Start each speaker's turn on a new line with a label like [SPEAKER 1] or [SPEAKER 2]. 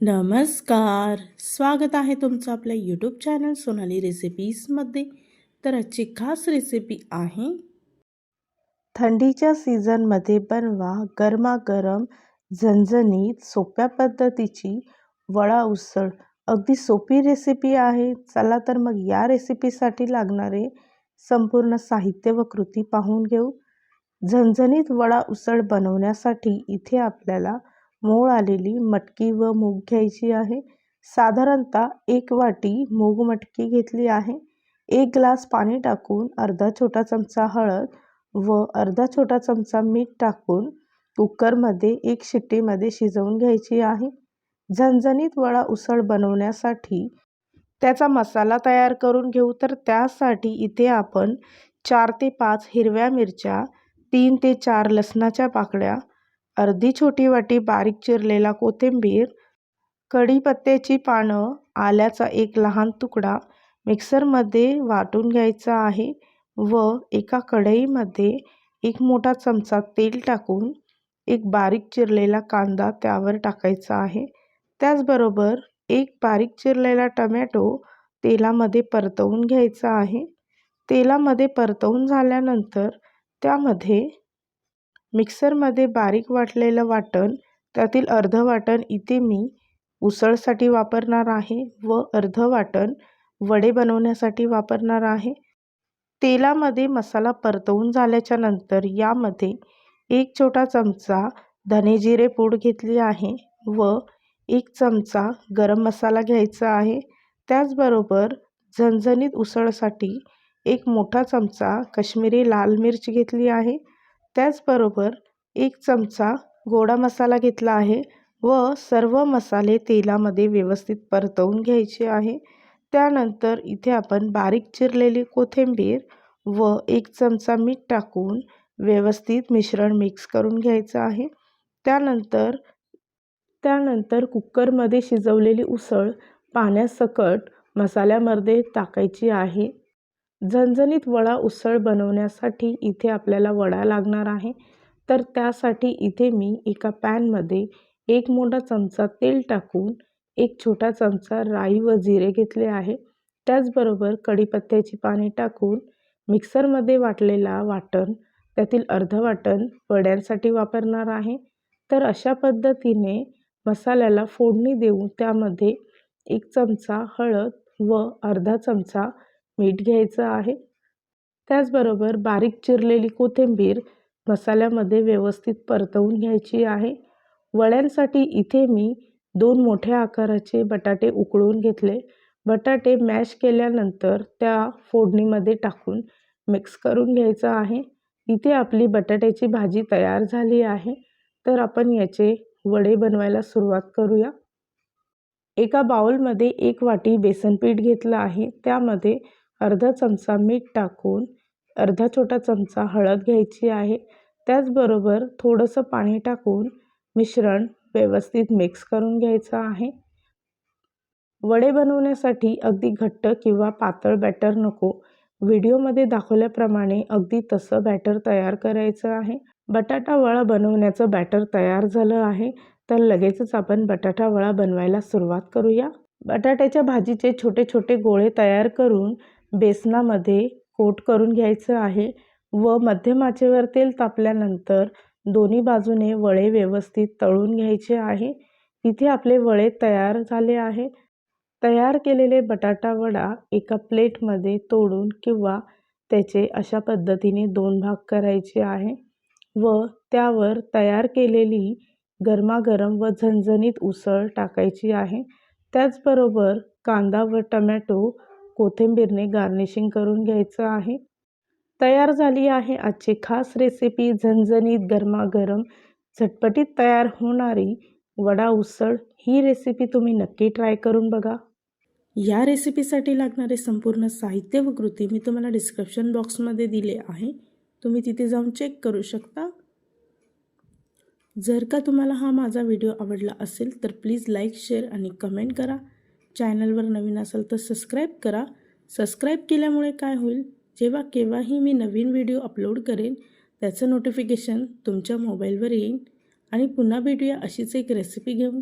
[SPEAKER 1] नमस्कार. स्वागत आहे तुमचं आपल्या यूट्यूब चॅनल सोनाली रेसिपीजमध्ये तर आजची खास रेसिपी आहे थंडीच्या सीझनमध्ये बनवा गरमागरम झणझणीत सोप्या पद्धतीची वडा उसळ. अगदी सोपी रेसिपी आहे. चला तर मग या रेसिपीसाठी लागणारे संपूर्ण साहित्य व कृती पाहून घेऊ. झणझणीत वडा उसळ बनवण्यासाठी इथे आपल्याला मोड आलेली मटकी व मूग घ्यायची आहे. साधारणतः एक वाटी मूग मटकी घेतली आहे. एक ग्लास पाणी टाकून अर्धा छोटा चमचा हळद व अर्धा छोटा चमचा मीठ टाकून कुकरमध्ये एक शिट्टीमध्ये शिजवून घ्यायची आहे. झणझणीत वडा उसळ बनवण्यासाठी त्याचा मसाला तयार करून घेऊ. तर त्यासाठी इथे आपण चार ते पाच हिरव्या मिरच्या तीन ते चार लसणाच्या पाकळ्या अर्धी छोटी वाटी बारीक चिरलेला कोथिंबीर कढीपत्त्याची पानं आल्याचा एक लहान तुकडा मिक्सरमध्ये वाटून घ्यायचा आहे व एका कढईमध्ये एक मोठा चमचा तेल टाकून एक बारीक चिरलेला कांदा त्यावर टाकायचा आहे. त्याचबरोबर एक बारीक चिरलेला टमॅटो तेलामध्ये परतवून घ्यायचा आहे. तेलामध्ये परतवून झाल्यानंतर त्यामध्ये मिक्सरमध्ये बारीक वाटलेलं वाटण त्यातील अर्धं वाटण इथे मी उसळसाठी वापरणार आहे व अर्धं वाटण वडे बनवण्यासाठी वापरणार आहे. तेलामध्ये मसाला परतवून झाल्याच्यानंतर यामध्ये एक छोटा चमचा धने जिरे पूड घेतली आहे व एक चमचा गरम मसाला घ्यायचा आहे. त्याचबरोबर झणझणीत उसळसाठी एक मोठा चमचा कश्मीरी लाल मिरच घेतली आहे. त्याचबरोबर एक चमचा गोडा मसाला घेतला आहे व सर्व मसाले तेलामध्ये व्यवस्थित परतवून घ्यायचे आहे. त्यानंतर इथे आपण बारीक चिरलेली कोथिंबीर व एक चमचा मीठ टाकून व्यवस्थित मिश्रण मिक्स करून घ्यायचं आहे. त्यानंतर त्यानंतर कुकरमध्ये शिजवलेली उसळ पाण्यासकट मसाल्यामध्ये टाकायची आहे. झणझणीत वडा उसळ बनवण्यासाठी इथे आपल्याला वडा लागणार आहे. तर त्यासाठी इथे मी एका पॅनमध्ये एक मोठा चमचा तेल टाकून एक छोटा चमचा राई व जिरे घेतले आहे. त्याचबरोबर कढीपत्त्याची पाने टाकून मिक्सरमध्ये वाटलेला वाटण त्यातील अर्धं वाटण वड्यांसाठी वापरणार आहे. तर अशा पद्धतीने मसाल्याला फोडणी देऊन त्यामध्ये एक चमचा हळद व अर्धा चमचा मीठ घ्यायचं आहे. त्याचबरोबर बारीक चिरलेली कोथिंबीर मसाल्यामध्ये व्यवस्थित परतवून घ्यायची आहे. वड्यांसाठी इथे मी दोन मोठ्या आकाराचे बटाटे उकळून घेतले. बटाटे मॅश केल्यानंतर त्या फोडणीमध्ये टाकून मिक्स करून घ्यायचं आहे. इथे आपली बटाट्याची भाजी तयार झाली आहे. तर आपण याचे वडे बनवायला सुरुवात करूया. एका बाउलमध्ये एक वाटी बेसन पीठ घेतलं आहे. त्यामध्ये अर्धा चमचा मीठ टाकून अर्धा छोटा चमचा हळद घ्यायची आहे. त्याचबरोबर थोडंसं पाणी टाकून मिश्रण व्यवस्थित मिक्स करून घ्यायचं आहे. वडे बनवण्यासाठी अगदी घट्ट किंवा पातळ बॅटर नको. व्हिडिओमध्ये दाखवल्याप्रमाणे अगदी तसं बॅटर तयार करायचं आहे. बटाटा वडा बनवण्याचं बॅटर तयार झालं आहे तर लगेचच आपण बटाटा वडा बनवायला सुरुवात करूया. बटाट्याच्या भाजीचे छोटे छोटे गोळे तयार करून बेसनामध्ये कोट करून घ्यायचं आहे व मध्यम आचेवर तेल तापल्यानंतर दोन्ही बाजूने वळे व्यवस्थित तळून घ्यायचे आहे. इथे आपले वळे तयार झाले आहे. तयार केलेले बटाटा वडा एका प्लेटमध्ये तोडून किंवा त्याचे अशा पद्धतीने दोन भाग करायचे आहे व त्यावर तयार केलेली गरमागरम व झणझणीत उसळ टाकायची आहे. त्याचबरोबर कांदा व टमॅटो कोथिंबीरने गार्निशिंग करून घ्यायचं आहे. तयार झाली आहे आजची खास रेसिपी झणझणीत गरमागरम झटपटीत तयार होणारी वडा उसळ. ही रेसिपी तुम्ही नक्की ट्राय करून बघा. या रेसिपीसाठी लागणारे संपूर्ण साहित्य व कृती मी तुम्हाला डिस्क्रिप्शन बॉक्समध्ये दिले आहे. तुम्ही तिथे जाऊन चेक करू शकता. जर का तुम्हाला हा माझा व्हिडिओ आवडला असेल तर प्लीज लाईक शेअर आणि कमेंट करा. चॅनलवर नवीन असाल तर सबस्क्राईब करा. सबस्क्राईब केल्यामुळे काय होईल? जेव्हा केव्हाही मी नवीन व्हिडिओ अपलोड करेन त्याचं नोटिफिकेशन तुमच्या मोबाईलवर येईल आणि पुन्हा भेटूया अशीच एक रेसिपी घेऊन.